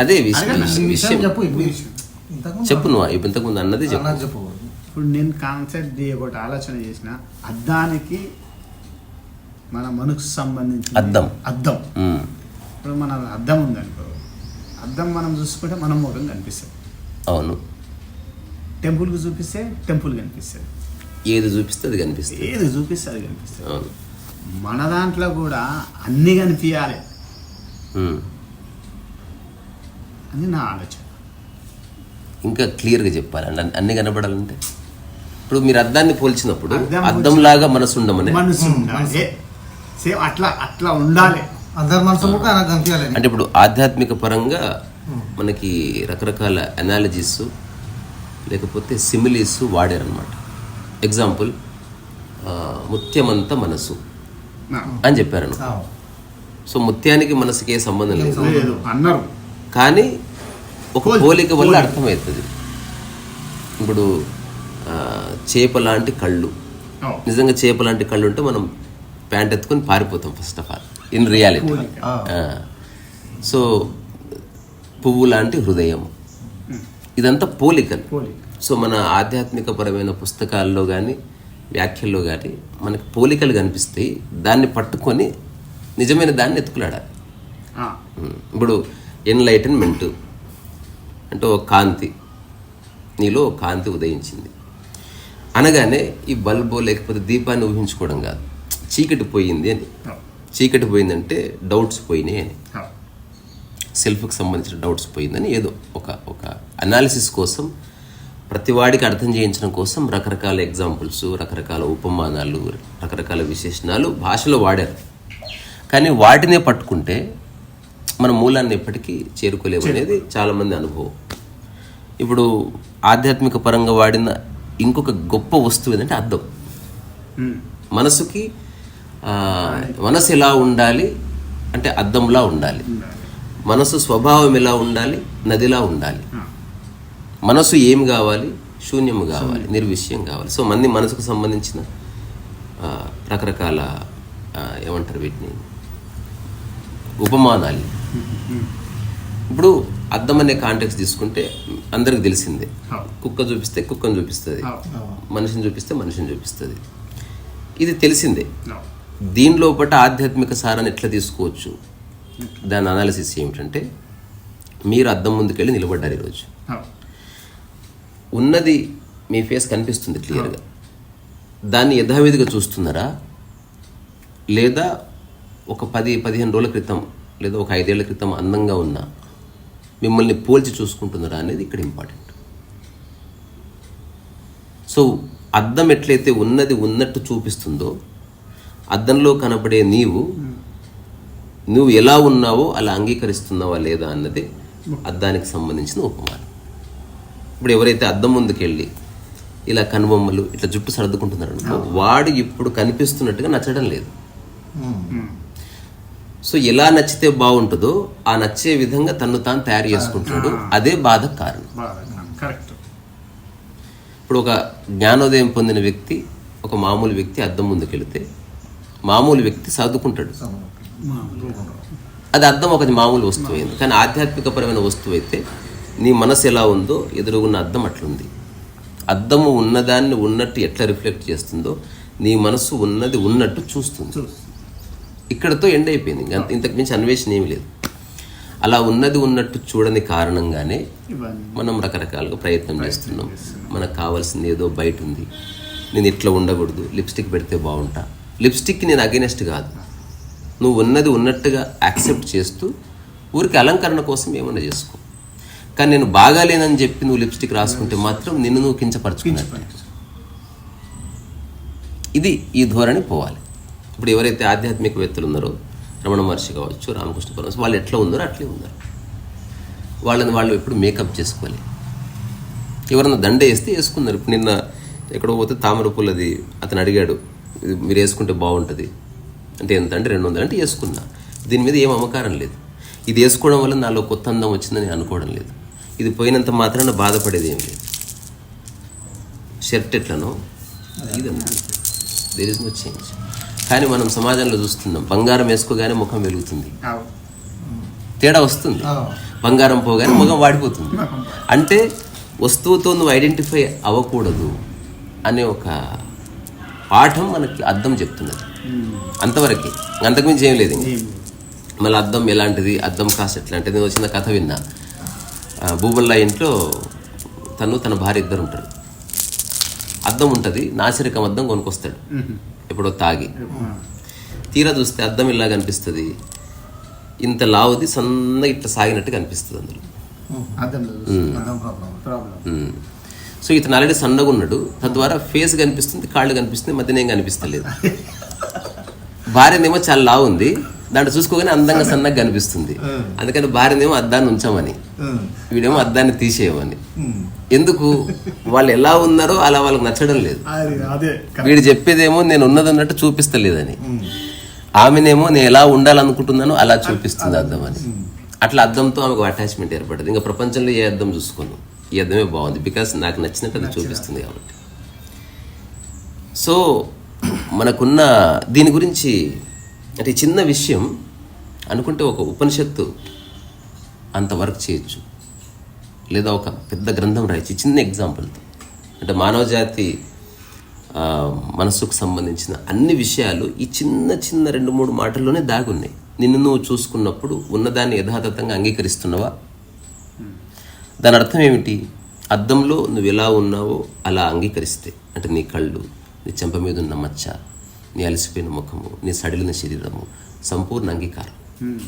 అదే విషయం చెప్పు నువ్వు ఇప్పుడు ఇంతకుముందు అన్నది చెప్పు. ఇప్పుడు నేను కాన్సెప్ట్ ఒకటి ఆలోచన చేసిన. అద్దానికి మన మనకు సంబంధించిన అద్దం. అద్దం. ఇప్పుడు మన అద్దం ఉందనుకో అద్దం మనం చూసుకుంటే మనం ముఖం కనిపిస్తుంది అవును. టెంపుల్కి చూపిస్తే టెంపుల్ కనిపిస్తుంది ఏది చూపిస్తే అది కనిపిస్తుంది. ఏది చూపిస్తే అది కనిపిస్తుంది. అవును. మన దాంట్లో కూడా అన్నీ కనిపించాలి. అని నా ఆలోచన. ఇంకా క్లియర్గా చెప్పాలి అన్ని- కనపడాలంటే ఇప్పుడు మీరు అద్దాన్ని పోల్చినప్పుడు అద్దం అద్దంలాగా మనసు ఉండమని? మనసు ఉండాలి. సేమ్ అట్లా అట్లా ఉండాలి. అంటే ఇప్పుడు ఆధ్యాత్మిక పరంగా మనకి రకరకాల అనాలజీస్ లేకపోతే సిమిలీస్ వాడారనమాట ఎగ్జాంపుల్ ముత్యమంత మనసు. అని చెప్పారు ఆ, సో ముత్యానికి మనసుకి ఏ సంబంధం లేదు. అన్నారు. కానీ ఒక పోలి- పోలిక వల్ల. అర్థమవుతుంది. ఇప్పుడు చేప లాంటి కళ్ళు. నిజంగా చేప లాంటి కళ్ళు ఉంటే మనం ప్యాంట్ ఎత్తుకొని పారిపోతాం first of all in reality. So పువ్వు లాంటి హృదయం. ఇదంతా పోలికలు. పోలిక. సో మన ఆధ్యాత్మిక పరమైన పుస్తకాల్లో కానీ వ్యాఖ్యల్లో కానీ మనకి పోలికలు కనిపిస్తాయి. దాన్ని పట్టుకొని నిజమైన దాన్ని ఎత్తుకులాడాలి. ఆ, ఉమ్. ఇప్పుడు ఎన్లైటన్మెంట్ అంటే ఒక కాంతి. నీలో కాంతి ఉదయించింది. అనగానే ఈ బల్బో లేకపోతే దీపాన్ని ఊహించుకోవడం కాదు. చీకటి పోయింది అని. చీకటి పోయిందంటే డౌట్స్ పోయినాయి అని. సెల్ఫ్కి సంబంధించిన డౌట్స్ పోయిందని ఏదో ఒక ఒక అనాలిసిస్ కోసం ప్రతి వాడికి అర్థం చేయించడం కోసం రకరకాల ఎగ్జాంపుల్స్ రకరకాల ఉపమానాలు రకరకాల విశేషణాలు భాషలో వాడారు. కానీ వాటినే పట్టుకుంటే మన మూలాన్ని ఎప్పటికీ చేరుకోలేము అనేది చాలామంది అనుభవం. ఇప్పుడు ఆధ్యాత్మిక పరంగా వాడిన ఇంకొక గొప్ప వస్తువు ఏంటంటే ఉమ్, మనసుకి మనసు ఎలా ఉండాలి? అంటే అద్దంలా ఉండాలి. మనసు స్వభావం ఎలా ఉండాలి? నదిలా ఉండాలి. మనసు ఏం కావాలి? శూన్యం కావాలి నిర్విషయం కావాలి. సో మంది మనసుకు సంబంధించిన రకరకాల ఏమంటారు వీటిని? ఉపమానాలు. ఇప్పుడు అద్దం అనే కాంటెక్స్ తీసుకుంటే అందరికి తెలిసిందే. కుక్క చూపిస్తే కుక్కను చూపిస్తుంది. మనిషిని చూపిస్తే మనిషిని చూపిస్తుంది. ఇది తెలిసిందే. దీని లోపల ఆధ్యాత్మిక సారాన్ని ఎట్లా తీసుకోవచ్చు? దాని అనాలిసిస్ ఏమిటంటే మీరు అద్దం ముందుకెళ్ళి నిలబడ్డారు ఈరోజు. ఉన్నది మీ ఫేస్ కనిపిస్తుంది క్లియర్గా దాన్ని యథావిధిగా చూస్తున్నారా? లేదా ఒక పది పదిహేను రోజుల క్రితం లేదా ఒక ఐదేళ్ళ క్రితం అందంగా ఉన్న మిమ్మల్ని పోల్చి చూసుకుంటున్నారా అనేది ఇక్కడ ఇంపార్టెంట్ సో అద్దం ఎట్లయితే ఉన్నది ఉన్నట్టు చూపిస్తుందో అద్దంలో కనబడే నీవు నువ్వు ఎలా ఉన్నావో అలా అంగీకరిస్తున్నావా లేదా అన్నది అద్దానికి సంబంధించిన ఉపమానం. ఇప్పుడు ఎవరైతే అద్దం ముందుకెళ్ళి ఇలా కనుబొమ్మలు ఇట్లా జుట్టు సర్దుకుంటున్నారు వాడు ఇప్పుడు కనిపిస్తున్నట్టుగా నచ్చడం లేదు. సో ఎలా నచ్చితే బాగుంటుందో ఆ నచ్చే విధంగా తను తాను తయారు చేసుకుంటున్నాడు. అదే బాధకు కారణం. ఇప్పుడు ఒక జ్ఞానోదయం పొందిన వ్యక్తి ఒక మామూలు వ్యక్తి అద్దం ముందుకెళ్తే మామూలు వ్యక్తి సర్దుకుంటాడు అది అర్థం ఒక మామూలు వస్తువు అయింది. కానీ ఆధ్యాత్మికపరమైన వస్తువు అయితే నీ మనసు ఎలా ఉందో ఎదురుగున్న అద్దం అట్లుంది. అద్దము ఉన్నదాన్ని ఉన్నట్టు ఎట్లా రిఫ్లెక్ట్ చేస్తుందో నీ మనసు ఉన్నది ఉన్నట్టు చూస్తుంది. ఇక్కడతో ఎండ్ అయిపోయింది. ఇంకా ఇంతకు మించి అన్వేషణ ఏమీ లేదు. అలా ఉన్నది ఉన్నట్టు చూడని కారణంగానే మనం రకరకాలుగా ప్రయత్నం చేస్తున్నాం. మనకు కావాల్సింది ఏదో బయట ఉంది. నేను ఇట్లా ఉండకూడదు. లిప్స్టిక్ పెడితే బాగుంటా. లిప్స్టిక్కి నేను అగెనెస్ట్ కాదు. నువ్వు ఉన్నది ఉన్నట్టుగా యాక్సెప్ట్ చేస్తూ ఊరికి అలంకరణ కోసం ఏమన్నా చేసుకో. కానీ నేను బాగాలేనని చెప్పి నువ్వు లిప్స్టిక్ రాసుకుంటే మాత్రం నిన్ను నువ్వు కించపరచుకున్నట్టు. ఇది ఈ ధోరణి పోవాలి. ఇప్పుడు ఎవరైతే ఆధ్యాత్మికవేత్తలు ఉన్నారో రమణ మహర్షి కావచ్చు రామకృష్ణ పరమహంస వాళ్ళు ఎట్లా ఉన్నారో అట్లే ఉన్నారు. వాళ్ళని వాళ్ళు ఎప్పుడు మేకప్ చేసుకోవాలి ఎవరన్నా దండ వేస్తే వేసుకున్నారు. ఇప్పుడు నిన్న ఎక్కడో పోతే తామర పూలది అతను అడిగాడు మీరు వేసుకుంటే బాగుంటుంది. అంటే ఎంత అంటే రెండు వందలు అంటే వేసుకున్నా. దీని మీద ఏం అమ్మకారం లేదు. ఇది వేసుకోవడం వల్ల నాలో కొత్త అందం వచ్చిందని అనుకోవడం లేదు. ఇది పోయినంత మాత్రాన బాధపడేది ఏం లేదు. షర్ట్ ఎట్లనో దేర్ ఇస్ నో చేంజ్ కానీ మనం సమాజంలో చూస్తున్నాం బంగారం వేసుకోగానే ముఖం వెలుగుతుంది. తేడా వస్తుంది. బంగారం పోగానే ముఖం వాడిపోతుంది. అంటే వస్తువుతో నువ్వు ఐడెంటిఫై అవ్వకూడదు అనే ఒక పాఠం మనకి అర్థం చెప్తున్నది. అంతవరకే. అంతకుమించి ఏం లేదు. మళ్ళీ అద్దం ఎలాంటిది? అద్దం కాస్ట్ ఎట్లాంటిది? నేను వచ్చిన కథ విన్నా. భూబల్లా ఇంట్లో తను తన భార్య ఇద్దరు ఉంటారు. అద్దం ఉంటుంది నాసిరకం అద్దం కొనుక్కొస్తాడు. ఎప్పుడో తాగి. తీరా చూస్తే అద్దం ఇలా కనిపిస్తుంది ఇంత లావుది సన్నగా ఇట్లా సాగినట్టు కనిపిస్తుంది అందులో. సో ఇతను ఆల్రెడీ సన్నగా ఉన్నాడు. తద్వారా ఫేస్ కనిపిస్తుంది కాళ్ళు కనిపిస్తుంది మధ్యన ఏం కనిపిస్తలేదు. భార్యనేమో చాలా లావు ఉంది. దాంట్లో చూసుకోగానే అందంగా సన్నగా. కనిపిస్తుంది. అందుకని భార్యనేమో అద్దాన్ని ఉంచామని. వీడేమో అద్దాన్ని తీసేయమని. ఎందుకు? వాళ్ళు ఎలా ఉన్నారో అలా వాళ్ళకి నచ్చడం లేదు. వీడు చెప్పేదేమో నేను ఉన్నది ఉన్నట్టు చూపిస్తలేదని. ఆమెనేమో నేను ఎలా ఉండాలనుకుంటున్నానో అలా చూపిస్తుంది అద్దం అని. అట్లా అద్దంతో ఆమెకు అటాచ్మెంట్ ఏర్పడింది. ఇంకా ప్రపంచంలో ఏ అద్దం చూసుకోను? ఈ అద్దమే బాగుంది. బికాస్ నాకు నచ్చినట్టు అది చూపిస్తుంది కాబట్టి. సో మనకున్న దీని గురించి అంటే చిన్న విషయం అనుకుంటే ఒక ఉపనిషత్తు అంత వర్క్ చేయొచ్చు. లేదా ఒక పెద్ద గ్రంథం రాయొచ్చు. చిన్న ఎగ్జాంపుల్తో అంటే మానవ జాతి ఆ, మనస్సుకు సంబంధించిన అన్ని విషయాలు ఈ చిన్న చిన్న రెండు మూడు మాటల్లోనే దాగున్నాయి. నిన్ను నువ్వు చూసుకున్నప్పుడు ఉన్నదాన్ని యథాతథంగా అంగీకరిస్తున్నావా? దాని అర్థం ఏమిటి? అద్దంలో నువ్వు ఎలా ఉన్నావో అలా అంగీకరిస్తే. అంటే నీ కళ్ళు నీ చెంప మీద ఉన్న మచ్చ నీ అలసిపోయిన ముఖము నీ సడిలిన శరీరము సంపూర్ణ అంగీకారం.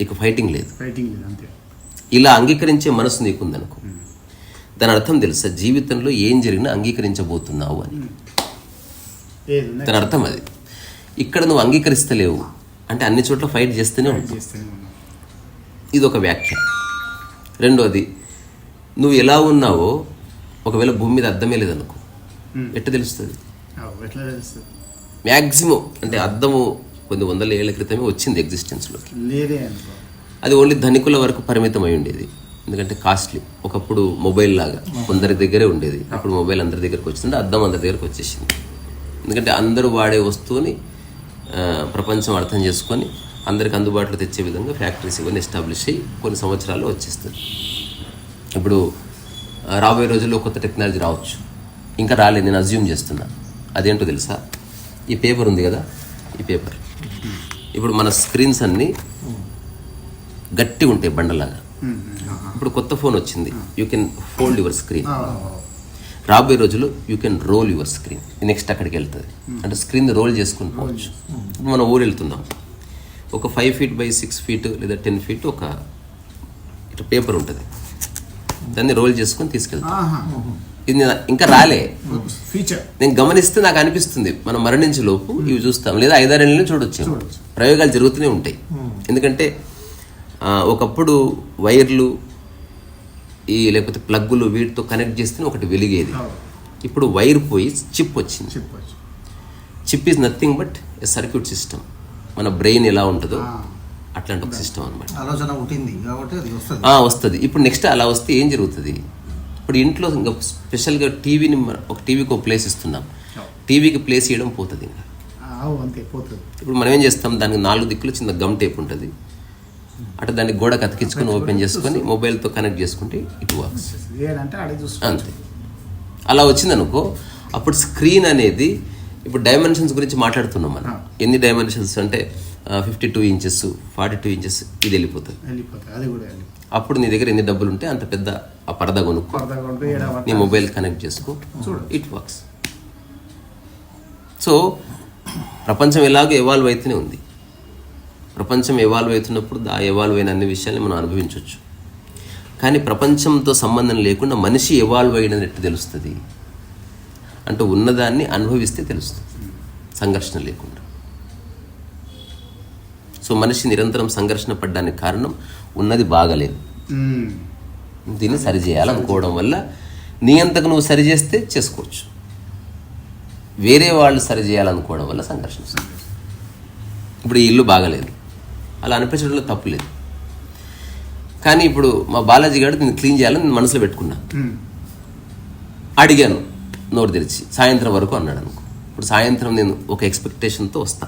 ఇక ఫైటింగ్ లేదు. ఫైటింగ్ లేదు అంతే. ఇలా అంగీకరించే మనసు నీకుందనుకో. దాని అర్థం తెలుసా? జీవితంలో ఏం జరిగినా అంగీకరించబోతున్నావు అని. ఉన్నా దాని అర్థం అది. ఇక్కడ నువ్వు అంగీకరిస్తలేవు. అంటే అన్ని చోట్ల ఫైట్ చేస్తూనే ఉంటావు. ఇది ఒక వ్యాఖ్య. రెండోది నువ్వు ఎలా ఉన్నావో ఒకవేళ భూమి మీద అద్దమే లేదనుకో. ఎట్లా తెలుస్తుంది? మ్యాక్సిమం అంటే అద్దము కొన్ని వందల ఏళ్ళ క్రితమే వచ్చింది ఎగ్జిస్టెన్స్లోకి అది ఓన్లీ ధనికుల వరకు పరిమితం అయి ఉండేది. ఎందుకంటే కాస్ట్లీ ఒకప్పుడు మొబైల్ లాగా కొందరి దగ్గరే ఉండేది. అప్పుడు మొబైల్ అందరి దగ్గరకు వచ్చింది అద్దం అందరి దగ్గరకు వచ్చేసింది. ఎందుకంటే అందరూ వాడే వస్తువుని ప్రపంచం అర్థం చేసుకొని అందరికి అందుబాటులో తెచ్చే విధంగా ఫ్యాక్టరీస్ ఇవన్నీ ఎస్టాబ్లిష్ అయ్యి కొన్ని సంవత్సరాల్లో వచ్చేస్తుంది ఇప్పుడు రాబోయే రోజుల్లో కొత్త టెక్నాలజీ రావచ్చు. ఇంకా రాలేదు నేను అజ్యూమ్ చేస్తున్నా. అదేంటో తెలుసా? ఈ పేపర్ ఉంది కదా? ఈ పేపర్ ఇప్పుడు మన స్క్రీన్స్ అన్నీ గట్టిగా ఉంటాయి బండలాగా. ఇప్పుడు కొత్త ఫోన్ వచ్చింది. You can fold your screen రాబోయే రోజుల్లో you can roll your screen next అక్కడికి వెళ్తుంది. అంటే స్క్రీన్ రోల్ చేసుకుని పోవచ్చు. ఇప్పుడు మనం ఊరు వెళ్తున్నాం. ఒక five feet by six feet లేదా టెన్ ఫీట్ ఒక ఇట్లా పేపర్ ఉంటుంది. దాన్ని రోల్ చేసుకొని తీసుకెళ్తాం. ఇది ఇంకా రాలే. ఫీచర్ నేను గమనిస్తే నాకు అనిపిస్తుంది మనం మరణించే లోపు ఇవి చూస్తాం. లేదా ఐదారేళ్ళని చూడొచ్చు. ప్రయోగాలు జరుగుతూనే ఉంటాయి. ఎందుకంటే ఆ, ఒకప్పుడు వైర్లు ఈ లేకపోతే ప్లగ్గులు వీటితో కనెక్ట్ చేస్తేనే ఒకటి వెలిగేది. ఇప్పుడు వైర్ పోయి చిప్ వచ్చింది. Chip is nothing but a circuit system. మన బ్రెయిన్ ఎలా ఉంటుందో. అట్లాంటి ఒక సిస్టమ్ అనమాట ఆలోచన పుట్టింది కాబట్టి అది వస్తుంది. ఇప్పుడు నెక్స్ట్ అలా వస్తే ఏం జరుగుతుంది? ఇప్పుడు ఇంట్లో ఇంకా స్పెషల్గా టీవీని ఒక టీవీకి ఒక ప్లేస్ ఇస్తున్నాం. టీవీకి ప్లేస్ ఇవ్వడం పోతుంది ఇంకా. అవు అంతే పోతుంది. ఇప్పుడు మనం ఏం చేస్తాం? దానికి నాలుగు దిక్కులు చిన్న గమ్ టేప్ ఉంటుంది. అటు దాన్ని గోడకు అతికించుకొని ఓపెన్ చేసుకొని మొబైల్తో కనెక్ట్ చేసుకుంటే ఇట్ వర్క్స్ అంతే. అలా వచ్చిందనుకో అప్పుడు స్క్రీన్ అనేది ఇప్పుడు డైమెన్షన్స్ గురించి మాట్లాడుతున్నాం మనం. ఎన్ని డైమెన్షన్స్ అంటే fifty two inches forty two inches ఇది వెళ్ళిపోతుంది. అది కూడా అప్పుడు నీ దగ్గర ఎన్ని డబ్బులు ఉంటే అంత పెద్ద ఆ పరదా కొనుక్కో. నీ మొబైల్ కనెక్ట్ చేసుకో. ఇట్ వర్క్స్ సో ప్రపంచం ఎలాగో ఎవాల్వ్ అయితేనే ఉంది. ప్రపంచం ఎవాల్వ్ అవుతున్నప్పుడు ఆ ఎవాల్వ్ అయిన అన్ని విషయాల్ని మనం అనుభవించవచ్చు కానీ ప్రపంచంతో సంబంధం లేకుండా మనిషి ఎవాల్వ్ అయినట్టు తెలుస్తుంది. అంటే ఉన్నదాన్ని అనుభవిస్తే తెలుస్తుంది. సంఘర్షణ లేకుండా. సో మనిషి నిరంతరం సంఘర్షణ పడ్డానికి కారణం ఉన్నది బాగలేదు. దీన్ని సరి చేయాలనుకోవడం వల్ల నీ అంతకు నువ్వు సరి చేస్తే చేసుకోవచ్చు. వేరే వాళ్ళు సరి చేయాలనుకోవడం వల్ల సంఘర్షణ. ఇప్పుడు ఈ ఇల్లు బాగలేదు. అలా అనిపించడంలో తప్పు లేదు. కానీ ఇప్పుడు మా బాలాజీ గారు నేను క్లీన్ చేయాలని నేను మనసులో పెట్టుకున్నా. అడిగాను నోరు తెరిచి సాయంత్రం వరకు అన్నాడు అనుకో. ఇప్పుడు సాయంత్రం నేను ఒక ఎక్స్పెక్టేషన్తో వస్తా.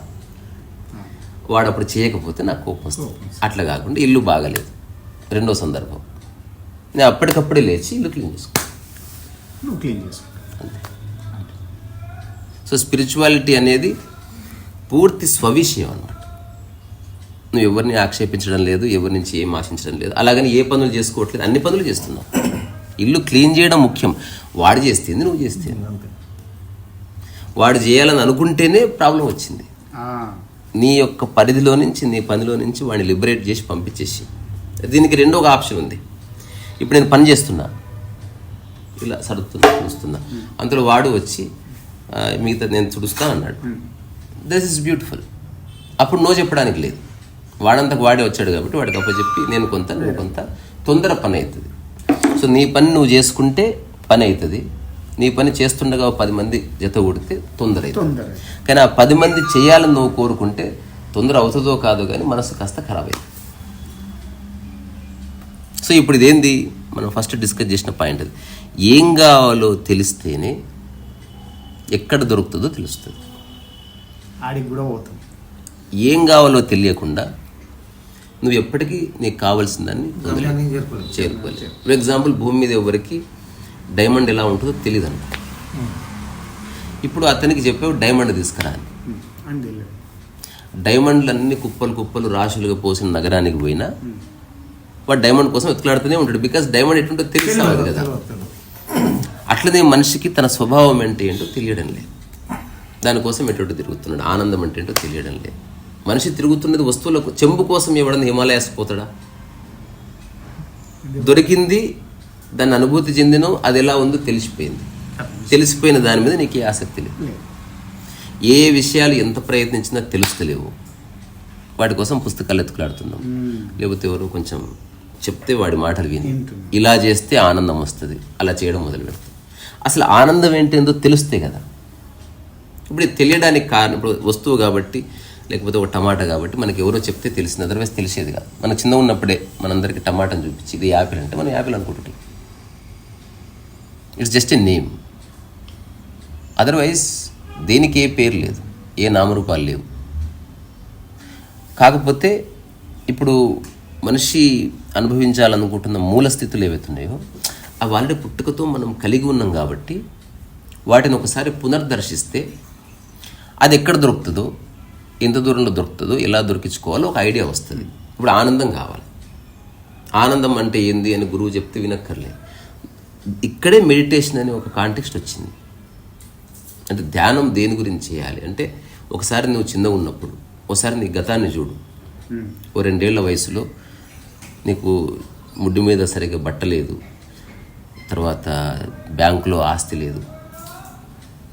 వాడు అప్పుడు చేయకపోతే నాకు కోపం వస్తుంది. అట్లా కాకుండా ఇల్లు బాగలేదు. రెండో సందర్భం. నేను అప్పటికప్పుడే లేచి ఇల్లు క్లీన్ చేసుకో నువ్వు క్లీన్ చేసుకో సో స్పిరిచువాలిటీ అనేది పూర్తి స్వవిషయం అన్నమాట. నువ్వు ఎవరిని ఆక్షేపించడం లేదు ఎవరి నుంచి ఏం ఆశించడం లేదు అలాగని ఏ పనులు చేసుకోవట్లేదు అన్ని పనులు చేస్తున్నావు. ఇల్లు క్లీన్ చేయడం ముఖ్యం. వాడు చేస్తుంది నువ్వు చేస్తుంది. అంతే. వాడు చేయాలని అనుకుంటేనే ప్రాబ్లం వచ్చింది. నీ యొక్క పరిధిలో నుంచి నీ పనిలో నుంచి వాడిని లిబరేట్ చేసి పంపించేసి. దీనికి రెండో ఒక ఆప్షన్ ఉంది. ఇప్పుడు నేను పని చేస్తున్నా. ఇలా సరుతున్నా చూస్తున్నా. అందులో వాడు వచ్చి మిగతా నేను చుడుస్తా అన్నాడు. దిస్ ఇస్ బ్యూటిఫుల్ అప్పుడు నో చెప్పడానికి లేదు. వాడంతకు వాడే వచ్చాడు కాబట్టి వాడికి అప్పచెప్పి నేను కొంత నువ్వు కొంత తొందర పని అవుతుంది. సో నీ పని నువ్వు చేసుకుంటే పని అవుతుంది. నీ పని చేస్తుండగా పది మంది జత కొడితే తొందర కానీ ఆ పది మంది చేయాలని నువ్వు కోరుకుంటే తొందర అవుతుందో కాదో కానీ మనసు కాస్త ఖరాబ్ అయింది. సో ఇప్పుడు ఇదేంది? మనం ఫస్ట్ డిస్కస్ చేసిన పాయింట్ అది. ఏం కావాలో తెలిస్తేనే ఎక్కడ దొరుకుతుందో తెలుస్తుంది. ఆడికి కూడా పోతాం. ఏం కావాలో తెలియకుండా నువ్వు ఎప్పటికీ నీకు కావాల్సిన దాన్ని చేరుకోలేదు ఫర్ ఎగ్జాంపుల్ భూమి మీద ఎవరికి డైమండ్ ఎలా ఉంటుందో తెలియదు అనుకో ఇప్పుడు అతనికి చెప్పావు డైమండ్ తీసుకురా అని ఉమ్, అని తెలియదు డైమండ్లు అన్ని కుప్పలు కుప్పలు రాశులుగా పోసిన నగరానికి పోయినా వాడు డైమండ్ కోసం వెతులాడుతూనే ఉంటాడు. బికాస్ డైమండ్ ఎటుంటో తెలుస్తాడు కదా. అట్లనే మనిషికి తన స్వభావం అంటే ఏంటో తెలియడం లేదు. దానికోసం ఎటువంటి తిరుగుతున్నాడు. ఆనందం అంటే ఏంటో తెలియడం లేదు. మనిషి తిరుగుతున్నది వస్తువులకు చెంబు కోసం ఎవడన్నా హిమాలయాస్ పోతాడా? దొరికింది దాన్ని అనుభూతి చెందినో అది ఎలా ఉందో తెలిసిపోయింది. తెలిసిపోయిన దాని మీద నీకు ఏ ఆసక్తి లేదు. ఏ విషయాలు ఎంత ప్రయత్నించినా తెలుస్తలేవు. వాటి కోసం పుస్తకాలు ఎత్తుకులాడుతున్నాం. లేకపోతే ఎవరు కొంచెం చెప్తే వాడి మాటలు విని. ఇలా చేస్తే ఆనందం వస్తుంది అలా చేయడం మొదలు అసలు ఆనందం ఏంటేందో తెలిస్తే కదా. ఇప్పుడు తెలియడానికి కారణం ఇప్పుడు వస్తువు కాబట్టి లేకపోతే ఒక టమాటా కాబట్టి మనకి ఎవరో చెప్తే తెలిసింది అదర్వైజ్ తెలిసేది కాదు. మనం చిన్న ఉన్నప్పుడే మనందరికీ టమాటాని చూపించి ఇది యాపిల్ అంటే మనం Apple అనుకుంటుంటాం. It's just a name otherwise దేనికి ఏ పేరు లేదు. ఏ నామరూపాలు లేవు. కాకపోతే ఇప్పుడు మనిషి అనుభవించాలనుకుంటున్న మూల స్థితులు ఏవైతున్నాయో అవి ఆల్రెడీ పుట్టుకతో మనం కలిగి ఉన్నాం కాబట్టి వాటిని ఒకసారి పునర్దర్శిస్తే అది ఎక్కడ దొరుకుతుందో ఎంత దూరంలో దొరుకుతుందో ఎలా దొరికించుకోవాలో ఒక ఐడియా వస్తుంది. ఇప్పుడు ఆనందం కావాలి. ఆనందం అంటే ఏంది అని గురువు చెప్తే వినక్కర్లేదు. ఇక్కడే మెడిటేషన్ అనే ఒక కాంటెక్స్ట్ వచ్చింది. అంటే ధ్యానం దేని గురించి చేయాలి? అంటే ఒకసారి నువ్వు చిన్నగా ఉన్నప్పుడు ఒకసారి నీ గతాన్ని చూడు. ఉమ్, ఓ రెండేళ్ళ వయసులో నీకు ముడ్డు మీద సరిగ్గా బట్ట లేదు. తర్వాత బ్యాంకులో ఆస్తి లేదు.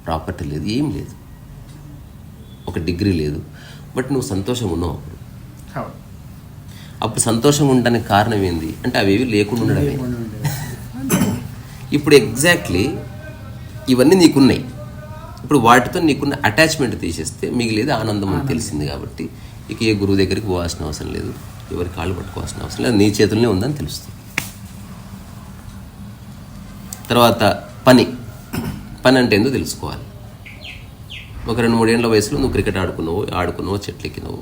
ప్రాపర్టీ లేదు. ఏం లేదు. ఒక డిగ్రీ లేదు. బట్ నువ్వు సంతోషంగా ఉన్నావు అప్పుడు. అప్పుడు సంతోషంగా ఉండడానికి కారణం ఏంది? అంటే అవేవి లేకుండా ఉండడమే. ఇప్పుడు ఎగ్జాక్ట్లీ ఇవన్నీ నీకున్నాయి. ఇప్పుడు వాటితో నీకున్న అటాచ్మెంట్ తీసేస్తే మిగిలేదు ఆనందం అని తెలిసింది కాబట్టి ఇక ఏ గురువు దగ్గరికి పోవాల్సిన అవసరం లేదు. ఎవరి కాళ్ళు పట్టుకోవాల్సిన అవసరం లేదు. నీ చేతుల్లోనే ఉందని తెలుస్తుంది. తర్వాత పని. పని అంటే ఏందో తెలుసుకోవాలి. ఒక రెండు మూడేళ్ళ వయసులో నువ్వు క్రికెట్ ఆడుకున్నావు ఆడుకున్నావు చెట్లెక్కినావు.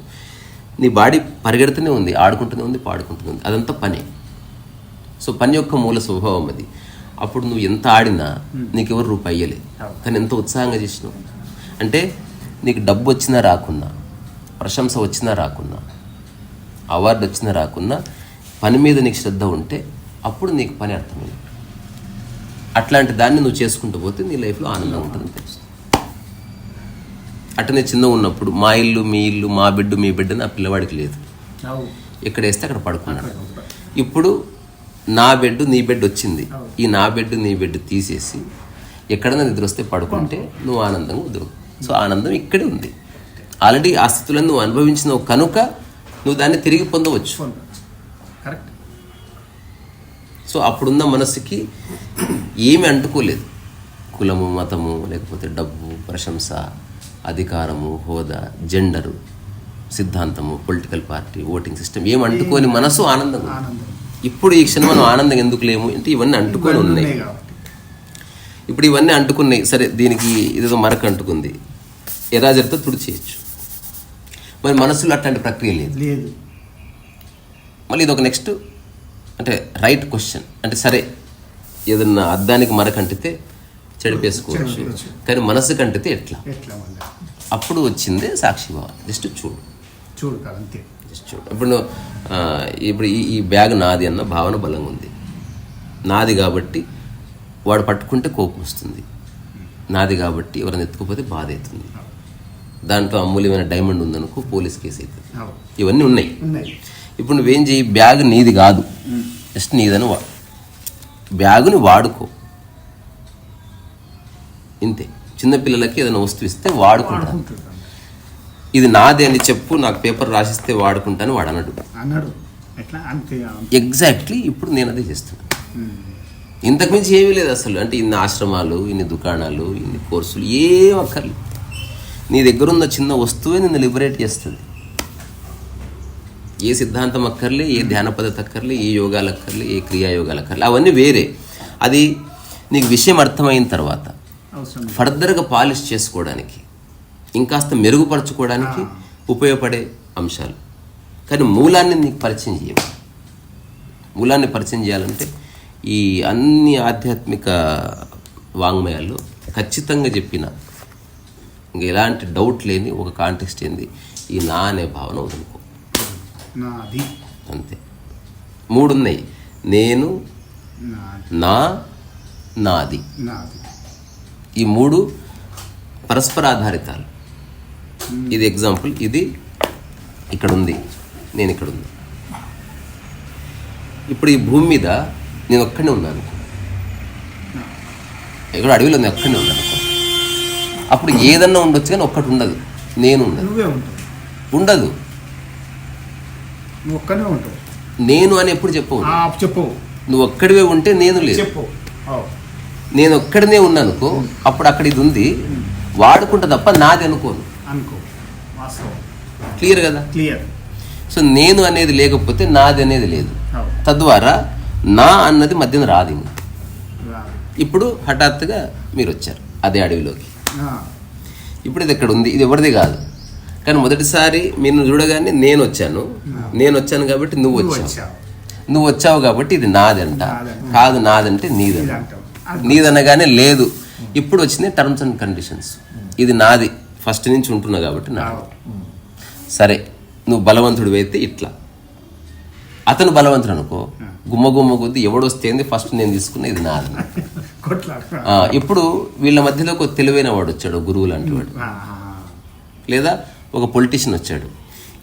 నీ బాడీ పరిగెడుతూనే ఉంది ఆడుకుంటూనే ఉంది పాడుకుంటూనే ఉంది. అదంతా పని. సో పని యొక్క మూల స్వభావం అది. అప్పుడు నువ్వు ఎంత ఆడినా నీకు ఎవరు రూపాయి అయ్యలేదు కానీ ఎంత ఉత్సాహంగా చేసినావు. అంటే నీకు డబ్బు వచ్చినా రాకున్నా ప్రశంస వచ్చినా రాకున్నా అవార్డు వచ్చినా రాకున్నా పని మీద నీకు శ్రద్ధ ఉంటే అప్పుడు నీకు పని అర్థమైంది. అట్లాంటి దాన్ని నువ్వు చేసుకుంటూ పోతే నీ లైఫ్లో ఆనందం ఉంటుందని తెలుస్తుంది. అట్టనే చిన్న ఉన్నప్పుడు మా ఇల్లు మీ ఇల్లు మా బిడ్డు మీ బిడ్డ నా పిల్లవాడికి లేదు. ఎక్కడ వేస్తే అక్కడ పడుకున్నాడు. ఇప్పుడు నా బెడ్ నీ బెడ్ వచ్చింది. ఈ నా బెడ్ నీ బెడ్ తీసేసి ఎక్కడైనా నిద్ర వస్తే పడుకుంటే నువ్వు ఆనందంగా వదులు సో ఆనందం ఇక్కడే ఉంది. ఆల్రెడీ ఆ స్థితులను నువ్వు అనుభవించినావు కనుక నువ్వు దాన్ని తిరిగి పొందవచ్చు. సో అప్పుడున్న మనసుకి ఏమి అంటుకోలేదు. కులము మతము లేకపోతే డబ్బు ప్రశంస అధికారము హోదా జెండరు సిద్ధాంతము పొలిటికల్ పార్టీ ఓటింగ్ సిస్టమ్ ఏం అంటుకోని మనసు ఆనందంగా. ఆనందం ఇప్పుడు ఈ క్షణం మనం ఆనందంగా ఎందుకు లేము? అంటే ఇవన్నీ అంటుకొని ఉన్నాయి. ఇప్పుడు ఇవన్నీ అంటుకున్నాయి. సరే దీనికి ఇదేదో మరక అంటుకుంది. ఎరాజరితో తుడిచేయచ్చు మరి మనసులో అట్లాంటి ప్రక్రియ లేదు. లేదు. మళ్ళీ ఇది ఒక నెక్స్ట్ అంటే రైట్ క్వశ్చన్ అంటే సరే ఏదన్నా అద్దానికి మరక అంటితే చెడిపేసుకోవచ్చు. కానీ మనసు కంటితే ఎట్లా? అప్పుడు వచ్చిందే సాక్షిభావం జస్ట్ చూడు. చూడు కదా అంతే. ఇప్పుడు నువ్వు, ఇప్పుడు ఈ ఈ బ్యాగ్ నాది అన్న భావన బలంగా ఉంది. నాది కాబట్టి వాడు పట్టుకుంటే కోపం వస్తుంది. నాది కాబట్టి ఎవరైనా ఎత్తుకుపోతే బాధ అవుతుంది. దాంట్లో అమూల్యమైన డైమండ్ ఉందనుకో పోలీస్ కేసు అవుతుంది. అవు. ఇవన్నీ ఉన్నాయి. ఇప్పుడు నువ్వేం చేయి బ్యాగ్ నీది కాదు. జస్ట్ నీదని వా బ్యాగుని వాడుకో. ఇంతే. చిన్నపిల్లలకి ఏదైనా వస్తువు ఇస్తే వాడుకుంటున్నాను ఇది నాదే అని చెప్పు నాకు పేపర్ రాసిస్తే వాడుకుంటాను వాడు అన్నాడు అన్నాడు ఎట్లా? అంతే ఎగ్జాక్ట్లీ ఇప్పుడు నేను అదే చేస్తున్నాను. ఇంతకుమించి ఏమీ లేదు అసలు. అంటే ఇన్ని ఆశ్రమాలు ఇన్ని దుకాణాలు ఇన్ని కోర్సులు ఏం అక్కర్లేదు. నీ దగ్గర ఉన్న చిన్న వస్తువే నిన్ను లిబరేట్ చేస్తుంది. ఏ సిద్ధాంతం అక్కర్లే ఏ ధ్యాన పద్ధతి అక్కర్లే ఏ యోగాలు అక్కర్లే ఏ క్రియా యోగాలు అక్కర్లే అవన్నీ వేరే. అది నీకు విషయం అర్థమైన తర్వాత. ఫర్దర్గా పాలిష్ చేసుకోవడానికి ఇంకాస్త మెరుగుపరచుకోవడానికి ఉపయోగపడే అంశాలు. కానీ మూలాన్ని నీకు పరిచయం చేయవు మూలాన్ని పరిచయం చేయాలంటే ఈ అన్ని ఆధ్యాత్మిక వాంగ్మయాల్లో ఖచ్చితంగా చెప్పిన ఇంక ఎలాంటి డౌట్ లేని ఒక కాంటెక్స్ట్ ఏంది? ఈ నా అనే భావన వదులుకో. నాది. అంతే. మూడు ఉన్నాయి నేను నా నాది. నాది. ఈ మూడు పరస్పర ఆధారితాలు ఇది ఎగ్జాంపుల్ ఇది ఇక్కడ ఉంది నేను ఇక్కడ ఉంది ఇప్పుడు ఈ భూమి మీద నేను ఒక్కడే ఉన్నాను ఇక్కడ అడవిలో నేను ఒక్కడే ఉన్నాను అప్పుడు ఏదన్నా ఉండొచ్చు కానీ ఒక్కటి ఉండదు. నేను ఉండదు. ఉండదు నేను అని ఎప్పుడు చెప్పవు. ఆ, చెప్పు నువ్వు ఒక్కడివే ఉంటే నేను లేదు. నేను ఒక్కడినే ఉన్నానుకో అప్పుడు అక్కడ ఇది ఉంది. వాడుకుంటా తప్ప నాది అనుకోను. అనుకో. క్లియర్ కదా? క్లియర్ సో నేను అనేది లేకపోతే నాది అనేది లేదు. తద్వారా నా అన్నది మధ్యన రాదు. ఇప్పుడు హఠాత్తుగా మీరు వచ్చారు అదే అడవిలోకి. ఇప్పుడు ఇది ఇక్కడ ఉంది. ఇది ఎవరిది కాదు. కానీ మొదటిసారి మీరు చూడగానే నేను వచ్చాను నేను వచ్చాను కాబట్టి నువ్వు వచ్చావు. నువ్వు వచ్చావు కాబట్టి ఇది నాదంట. కాదు నాదంటే నీదంట. నీదనగానే లేదు. ఇప్పుడు వచ్చింది టర్మ్స్ అండ్ కండిషన్స్ ఇది నాది. ఫస్ట్ నుంచి ఉంటున్నా కాబట్టి అవు. సరే నువ్వు బలవంతుడు అయితే ఇట్లా. అతను బలవంతుడు అనుకో గుమ్మ గుమ్మ కొద్ది ఎవడొస్తేంది ఫస్ట్ నేను తీసుకున్న ఇది నాది. ఆ, ఇప్పుడు వీళ్ళ మధ్యలో ఒక తెలివైన వాడు వచ్చాడు గురువు లాంటి వాడు. ఆ, లేదా ఒక పొలిటీషియన్ వచ్చాడు.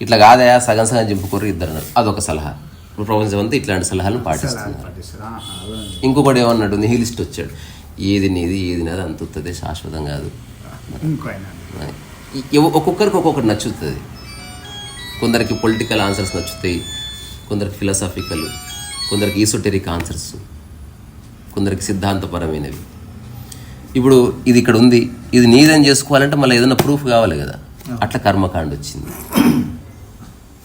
ఇట్లా కాదయా సగం సగం చింపుకోరు ఇద్దరు అన్నారు. అదొక సలహా. ఇప్పుడు ప్రపంచం అంతా ఇట్లాంటి సలహాలను సలహాలు పాటిస్తున్నారు. ఇంకొకటి ఏమన్నాడు నిహిలిస్ట్ వచ్చాడు. ఏది నీది ఏది నాది అంత శాశ్వతం కాదు. ఒక్కొక్కరికి ఒక్కొక్కటి నచ్చుతుంది. కొందరికి పొలిటికల్ ఆన్సర్స్ నచ్చుతాయి కొందరికి ఫిలాసాఫికల్ కొందరికి ఈసోటెరిక్ ఆన్సర్స్ కొందరికి సిద్ధాంతపరమైనవి. ఇప్పుడు ఇది ఇక్కడ ఉంది ఇది నీదని చేసుకోవాలంటే మళ్ళీ ఏదైనా ప్రూఫ్ కావాలి కదా. అట్లా కర్మకాండ వచ్చింది.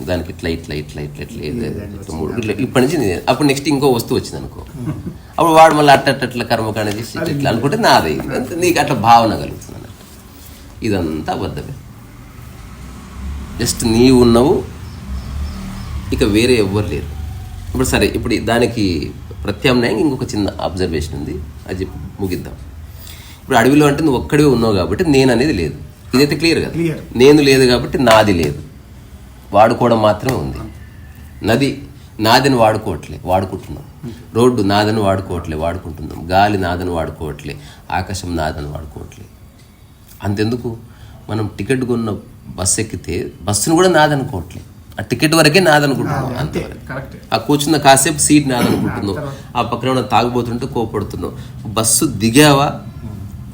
దానికి ఇట్లా ఇట్లా ఇట్లా ఇట్లా ఇట్లా మూడు ఇట్లా ఇప్పటి నుంచి అప్పుడు నెక్స్ట్ ఇంకో వస్తువు వచ్చింది అనుకో. అప్పుడు వాడు మళ్ళీ అట్ట అట్లా కర్మకాండ చేసి ఇట్లా అనుకుంటే నాదే. నీకు అట్లా భావన కలుగుతుంది. ఇదంతా అబద్ధమే జస్ట్ నీవు ఉన్నావు ఇక వేరే ఎవ్వరు లేరు. ఇప్పుడు సరే ఇప్పుడు దానికి ప్రత్యామ్నాయంగా ఇంకొక చిన్న అబ్జర్వేషన్ ఉంది. అది ముగిద్దాం. ఇప్పుడు అడవిలో అంటే నువ్వు ఒక్కడివే ఉన్నావు కాబట్టి నేను అనేది లేదు. ఇదైతే క్లియర్ కదా. నేను లేదు కాబట్టి నాది లేదు. వాడుకోవడం మాత్రమే ఉంది. నది నాదని వాడుకోవట్లే వాడుకుంటున్నాం. రోడ్డు నాదని వాడుకోవట్లే వాడుకుంటున్నాం. గాలి నాదని వాడుకోవట్లే ఆకాశం నాదని వాడుకోవట్లే. అంతెందుకు? మనం టికెట్ కొన్న బస్సు ఎక్కితే బస్సును కూడా నాదనుకోవట్లే. ఆ టికెట్ వరకే నాదనుకుంటున్నాం అంతే. ఆ కూర్చున్న కాసేపు సీట్ నాదనుకుంటున్నావు ఆ పక్కన ఉన్న తాగుబోతుంటే కోపడుతున్నావు బస్సు దిగావా?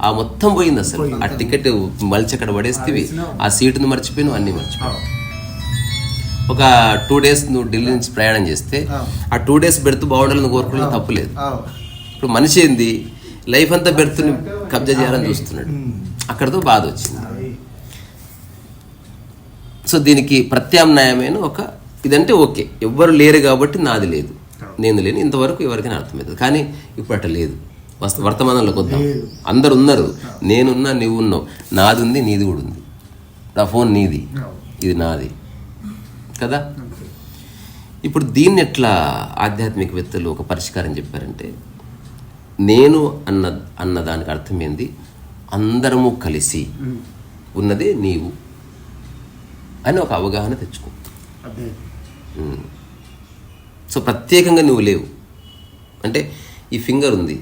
ఆ మొత్తం పోయింది అసలు. ఆ టికెట్ మలిచి అక్కడ పడేస్తే ఆ సీటును మర్చిపోయి నువ్వు అన్ని మర్చిపోయావు ఒక టూ డేస్ నువ్వు ఢిల్లీ నుంచి ప్రయాణం చేస్తే ఆ టూ డేస్ బెర్త్ బాగుండాలని కోరుకోవడం తప్పులేదు. ఇప్పుడు మనిషి ఏంది? లైఫ్ అంతా బెర్త్ని కబ్జా చేయాలని చూస్తున్నాడు. అక్కడితో బాధ వచ్చింది. సో దీనికి ప్రత్యామ్నాయమైన ఒక ఇదంటే ఓకే. ఎవ్వరు లేరు కాబట్టి నాది లేదు. నేను లేని. ఇంతవరకు ఎవరికైనా అర్థమవుతుంది. కానీ ఇప్పుడు అట్లా లేదు. వస్త- వర్తమానంలోకి వద్దాం. అందరు ఉన్నారు నేనున్నా నువ్వు ఉన్నావు నాది ఉంది నీది కూడా ఉంది. నా ఫోన్ నీది. ఇది నాది. కదా? ఇప్పుడు దీన్ని ఎట్లా ఆధ్యాత్మికవేత్తలు ఒక పరిష్కారం చెప్పారంటే నేను అన్న అన్న దానికి అర్థం ఏంది? అందరము కలిసి ఉన్నదే నీవు అని ఒక అవగాహన తెచ్చుకో. సో ప్రత్యేకంగా నువ్వు లేవు. అంటే ఈ ఫింగర్ ఉంది.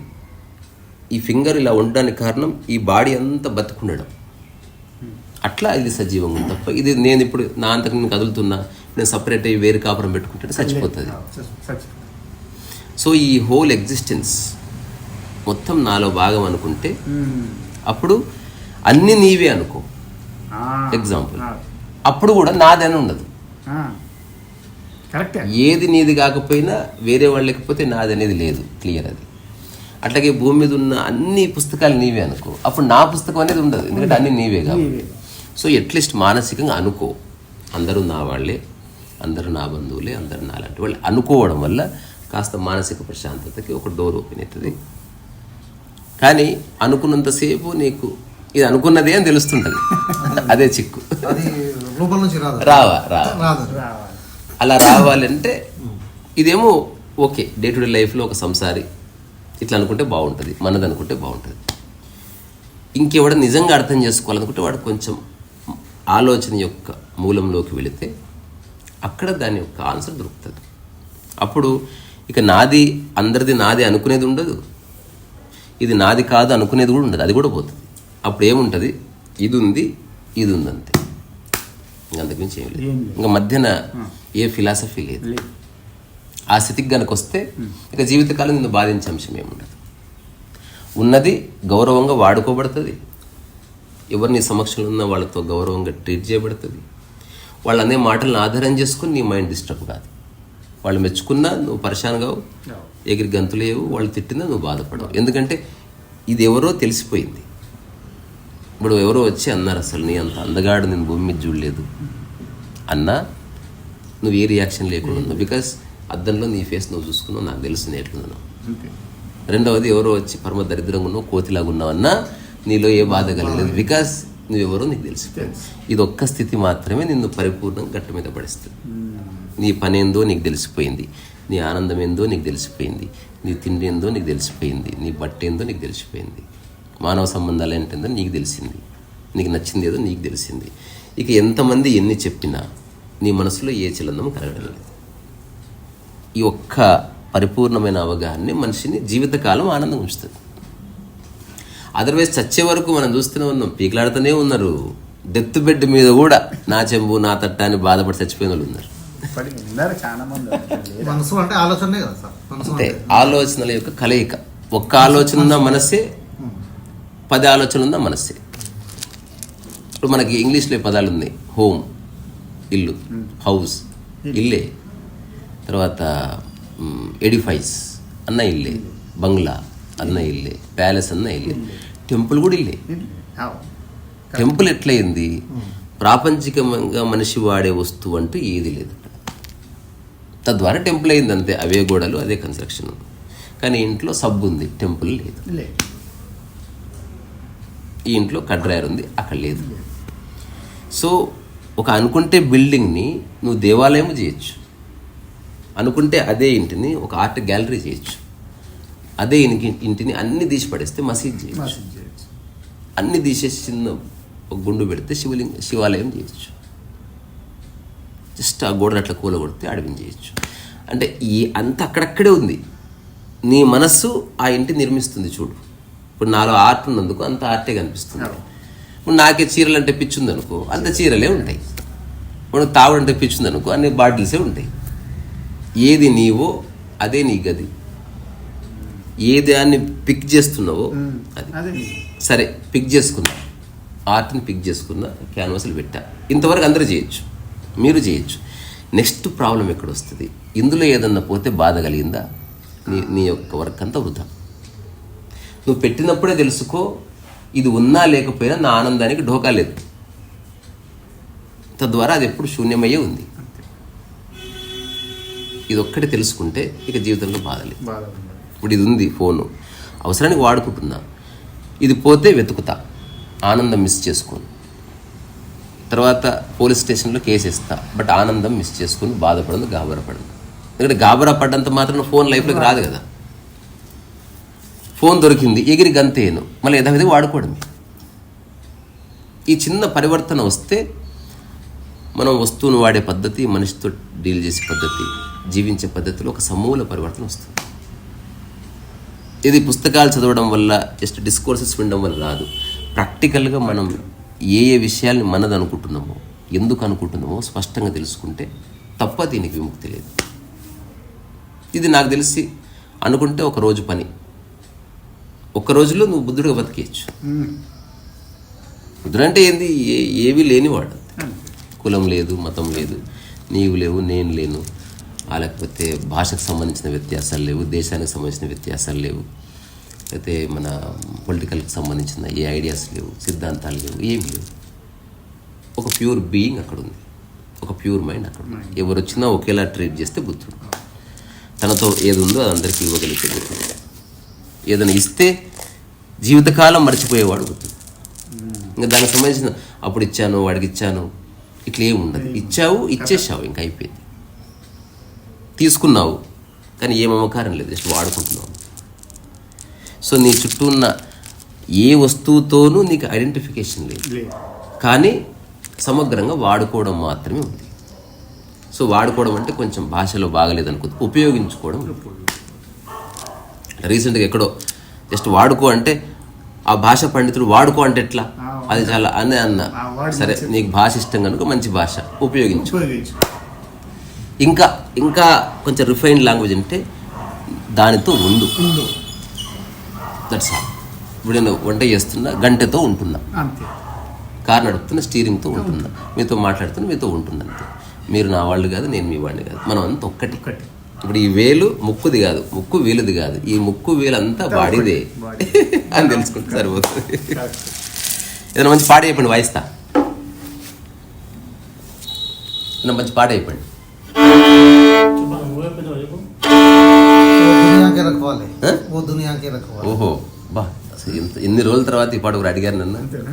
ఈ ఫింగర్ ఇలా ఉండడానికి కారణం ఈ బాడీ అంతా బతుకుండడం. అట్లా ఇది సజీవంగా ఉంది తప్ప ఇది నేను ఇప్పుడు నా అంతకు నేను కదులుతున్నా నేను సపరేట్ అయ్యి వేరు కాపురం పెట్టుకుంటే చచ్చిపోతుంది. సో ఈ హోల్ ఎగ్జిస్టెన్స్ మొత్తం నాలో భాగం అనుకుంటే అప్పుడు అన్ని నీవే అనుకో. ఎగ్జాంపుల్ అప్పుడు కూడా నాదని ఉండదు. ఏది నీది కాకపోయినా వేరే వాళ్ళు లేకపోతే నాది అనేది లేదు. క్లియర్ అది. అట్లాగే భూమి మీద ఉన్న అన్ని పుస్తకాలు నీవే అనుకో. అప్పుడు నా పుస్తకం అనేది ఉండదు. ఎందుకంటే అన్ని నీవే కాబట్టి. సో అట్లీస్ట్ మానసికంగా అనుకో. అందరూ నా వాళ్ళే. అందరూ నా బంధువులే. అందరూ నా లాంటి వాళ్ళు అనుకోవడం వల్ల కాస్త మానసిక ప్రశాంతతకి ఒక డోర్ ఓపెన్ అవుతుంది. కానీ అనుకున్నంతసేపు నీకు ఇది అనుకున్నదే అని తెలుస్తుంటుంది. అదే చిక్కు. నుంచి రాదు. రావా రావా. రాదు. అలా రావాలంటే ఇదేమో ఓకే డే టు డే లైఫ్లో ఒక సంసారి. ఇట్లా అనుకుంటే బాగుంటుంది మనది అనుకుంటే బాగుంటుంది. ఇంకెవడ నిజంగా అర్థం చేసుకోవాలనుకుంటే వాడు కొంచెం ఆలోచన యొక్క మూలంలోకి వెళితే అక్కడ దాని యొక్క ఆన్సర్ దొరుకుతుంది. అప్పుడు ఇక నాది అందరిది నాది అనుకునేది ఉండదు. ఇది నాది కాదు అనుకునేది కూడా ఉండదు అది కూడా పోతుంది. అప్పుడు ఏముంటుంది? ఇది ఉంది ఇది ఉంది అంతే ఇంక అంతకుమించి ఏం లేదు. ఇంకా మధ్యన ఏ ఫిలాసఫీ లేదు. ఆ స్థితికి కనుక వస్తే ఇక జీవితకాలం నిన్ను బాధించే అంశం ఏముండదు ఉన్నది గౌరవంగా వాడుకోబడుతుంది. ఎవరు నీ సమక్షంలో ఉన్న వాళ్ళతో గౌరవంగా ట్రీట్ చేయబడుతుంది. వాళ్ళు అనే మాటలను ఆధారం చేసుకుని నీ మైండ్ డిస్టర్బ్ కాదు. వాళ్ళు మెచ్చుకున్నా నువ్వు పరిశాన్ కావు. ఎగిరి గంతులేవు వాళ్ళు తిట్టినా నువ్వు బాధపడవు. ఎందుకంటే ఇది ఎవరో తెలిసిపోయింది. ఇప్పుడు ఎవరో వచ్చి అన్నారు అసలు నీ అంత అందగాడు నేను భూమి మీద చూడలేదు. అన్నా నువ్వు ఏ రియాక్షన్ లేకుండా ఉన్నావు? బికాస్ అద్దంలో నీ ఫేస్ నువ్వు చూసుకున్నావు నాకు తెలుసు నేను ఎట్లున్నావు అంతే రెండవది ఎవరో వచ్చి పరమ దరిద్రంగా ఉన్నావు కోతిలాగా ఉన్నావు అన్నా నీలో ఏ బాధ కలగలేదు. బికాస్ నువ్వెవరో నీకు తెలుసు. ఇది ఒక్క స్థితి మాత్రమే నిన్ను పరిపూర్ణంగా గట్టు మీద పడిస్తుంది. నీ పని ఏందో నీకు తెలిసిపోయింది. నీ ఆనందం ఏందో నీకు తెలిసిపోయింది. నీ తిండి ఏందో నీకు తెలిసిపోయింది. నీ బట్ట ఏందో నీకు తెలిసిపోయింది. మానవ సంబంధాలు ఏంటందో నీకు తెలిసింది. నీకు నచ్చింది ఏదో నీకు తెలిసింది. ఇక ఎంతమంది ఎన్ని చెప్పినా నీ మనసులో ఏ చిలందం కలగడం లేదు. ఈ ఒక్క పరిపూర్ణమైన అవగాహన మనిషిని జీవితకాలం ఆనందం ఉంచుతుంది. అదర్వైజ్ చచ్చే వరకు మనం చూస్తూనే ఉన్నాం. పీకలాడుతూనే ఉన్నారు. డెత్ బెడ్ మీద కూడా నా చెంబు నా తట్ట అని బాధపడి చచ్చిపోయిన వాళ్ళు ఉన్నారు. ఇప్పటికి ఉన్నారు చాలా మంది ఉన్నారు. లేరా? మనసు అంటే ఆలోచనే కదా సార్. మనసు అంటే అంటే ఆలోచనల యొక్క కలయిక. ఒక్క ఆలోచన ఉన్న మనసే పది ఆలోచనలు ఉన్న మనసే ఇప్పుడు మనకి ఇంగ్లీష్లో పదాలు ఉన్నాయి. హోమ్ ఇల్లు హౌస్ ఇల్లే. తర్వాత ఎడిఫైస్ అన్న ఇల్లే. బంగ్లా అన్న ఇల్లే. ప్యాలెస్ అన్న ఇల్లే. టెంపుల్ కూడా ఇల్లే. టెంపుల్ ఎట్లయింది? ప్రాపంచికంగా మనిషి వాడే వస్తువు అంటూ ఏది లేదు. తద్వారా టెంపుల్ అయింది అంతే అవే గోడలు అదే కన్స్ట్రక్షన్ కానీ ఇంట్లో సబ్బు ఉంది టెంపుల్ లేదు. ఈ ఇంట్లో కడ్రాయర్ ఉంది అక్కడ లేదు. సో ఒక అనుకుంటే బిల్డింగ్ని నువ్వు దేవాలయం చేయొచ్చు. అనుకుంటే అదే ఇంటిని ఒక ఆర్ట్ గ్యాలరీ చేయొచ్చు. అదే ఇంటి- ఇంటిని అన్ని తీసి పడేస్తే మసీద్ చేయొచ్చు. మసీద్ చేయొచ్చు. అన్ని తీసేసి చిన్న ఒక గుండు పెడితే శివలింగ శివాలయం చేయొచ్చు. జస్ట్ ఆ గోడలు అట్లా కూల కొడితే అడవిని చేయొచ్చు అంటే ఈ అంత అక్కడక్కడే ఉంది. నీ మనస్సు ఆ ఇంటి నిర్మిస్తుంది చూడు. ఇప్పుడు నాలో ఆర్ట్ ఉన్నందుకు అంత ఆర్టే కనిపిస్తుంది. ఇప్పుడు నాకే చీరలు అంటే పిచ్చుంది అనుకో అంత చీరలే ఉంటాయి. ఇప్పుడు తావుడు అంటే పిచ్చుంది అనుకో అన్ని బాటిల్సే ఉంటాయి. ఏది నీవో అదే నీ గది. ఏ దాన్ని పిక్ చేస్తున్నావో అదే. సరే పిక్ చేసుకున్నా ఆర్ట్ని పిక్ చేసుకున్నా క్యాన్వాస్లు పెట్టా. ఇంతవరకు అందరూ చేయొచ్చు. మీరు చేయొచ్చు. నెక్స్ట్ ప్రాబ్లం ఎక్కడ వస్తుంది ఇందులో ఏదన్నా పోతే బాధ కలిగిందా? నీ నీ యొక్క వర్క్ అంతా వృధా. నువ్వు పెట్టినప్పుడే తెలుసుకో ఇది ఉన్నా లేకపోయినా నా ఆనందానికి ఢోకా లేదు. తద్వారా అది ఎప్పుడు శూన్యమయ్యే ఉంది. ఇది ఒక్కటి తెలుసుకుంటే ఇక జీవితంలో బాధ ఉంది. ఇప్పుడు ఇది ఉంది ఫోను. అవసరానికి వాడుకుంటున్నా. ఇది పోతే వెతుకుతా. ఆనందం మిస్ చేసుకోను. తర్వాత పోలీస్ స్టేషన్లో కేసు ఇస్తా బట్ ఆనందం మిస్ చేసుకుని బాధపడదు గాబరపడను ఎందుకంటే గాబరా పడ్డంత మాత్రం ఫోన్ లైఫ్లోకి రాదు కదా. ఫోన్ దొరికింది ఎగిరి గంతేను. మళ్ళీ యథావిధి వాడుకోవడమే. ఈ చిన్న పరివర్తన వస్తే మనం వస్తువును వాడే పద్ధతి మనిషితో డీల్ చేసే పద్ధతి జీవించే పద్ధతిలో ఒక సమూల పరివర్తన వస్తుంది. ఇది పుస్తకాలు చదవడం వల్ల జస్ట్ డిస్కోర్సెస్ వినడం వల్ల రాదు. ప్రాక్టికల్గా మనం ఏ ఏ విషయాల్ని మనది అనుకుంటున్నామో ఎందుకు అనుకుంటున్నామో స్పష్టంగా తెలుసుకుంటే తప్ప దీనికి విముక్తి లేదు. ఇది నాకు తెలిసి అనుకుంటే ఒక రోజు పని. ఒక రోజులో నువ్వు బుద్ధుడిగా బతికేయచ్చు. ఉమ్. బుద్ధుడు అంటే ఏంది? ఏ ఏవి లేనివాడు. కులం లేదు మతం లేదు. నీవు లేవు నేను లేను. లేకపోతే భాషకు సంబంధించిన వ్యత్యాసాలు లేవు దేశానికి సంబంధించిన వ్యత్యాసాలు లేవు. లేకపోతే మన పొలిటికల్కి సంబంధించిన ఏ ఐడియాస్ లేవు సిద్ధాంతాలు లేవు ఏమి లేవు. ఒక ప్యూర్ బీయింగ్ అక్కడ ఉంది ఒక ప్యూర్ మైండ్ అక్కడ ఉంది ఎవరు వచ్చినా ఒకేలా ట్రీట్ చేస్తే బుద్ధుడు. తనతో ఏది ఉందో అది అందరికీ ఇవ్వగలిగితే బుద్ధుడు. ఏదైనా ఇస్తే జీవితకాలం మర్చిపోయేవాడు బుద్ధుడు. ఇంకా దానికి సంబంధించిన అప్పుడు ఇచ్చాను వాడికి ఇచ్చాను ఇట్లా ఏమి ఉండదు. ఇచ్చావు ఇచ్చేసావు ఇంకా అయిపోయింది. తీసుకున్నావు కానీ ఏ మమకారం లేదు. జస్ట్ వాడుకుంటున్నావు. సో నీ చుట్టూ ఉన్న ఏ వస్తువుతోనూ నీకు ఐడెంటిఫికేషన్ లేదు. కానీ సమగ్రంగా వాడుకోవడం మాత్రమే ఉంది. సో వాడుకోవడం అంటే కొంచెం భాషలో బాగలేదు అనుకో ఉపయోగించుకోవడం రీసెంట్గా ఎక్కడో జస్ట్ వాడుకో అంటే ఆ భాష పండితుడు వాడుకో అంటే ఎట్లా? అది చాలా అని అన్న. సరే నీకు భాష ఇష్టం కనుక మంచి భాష ఉపయోగించు. ఉపయోగించు. ఇంకా ఇంకా కొంచెం రిఫైన్డ్ లాంగ్వేజ్ అంటే దానితో ఉండు. దట్స్ ఆల్ ఇప్పుడు నేను వంట చేస్తున్నా గంటతో ఉంటున్నా. కార్ నడుపుతున్న స్టీరింగ్తో ఉంటున్నా. మీతో మాట్లాడుతున్నా మీతో ఉంటుంది అంతే. మీరు నా వాళ్ళు కాదు నేను మీ వాళ్ళు కాదు. మనం అంత ఒక్కటి. ఇప్పుడు ఈ వేలు ముక్కుది కాదు ముక్కు వీలుది కాదు. ఈ ముక్కు వేలంతా బాడీదే అని తెలుసుకుంటే సరిపోతుంది. ఏదైనా మంచి పాట చెప్పండి వాయిస్తా. ఏదైనా మంచి పాట చెప్పండి. के रखवाले हाँ? वो दुनिया के रखवाले ఓహో బా అసలు ఎంత ఎన్ని రోజుల తర్వాత ఈ పాట ఒకరు అడిగారు నన్ను అంతేనా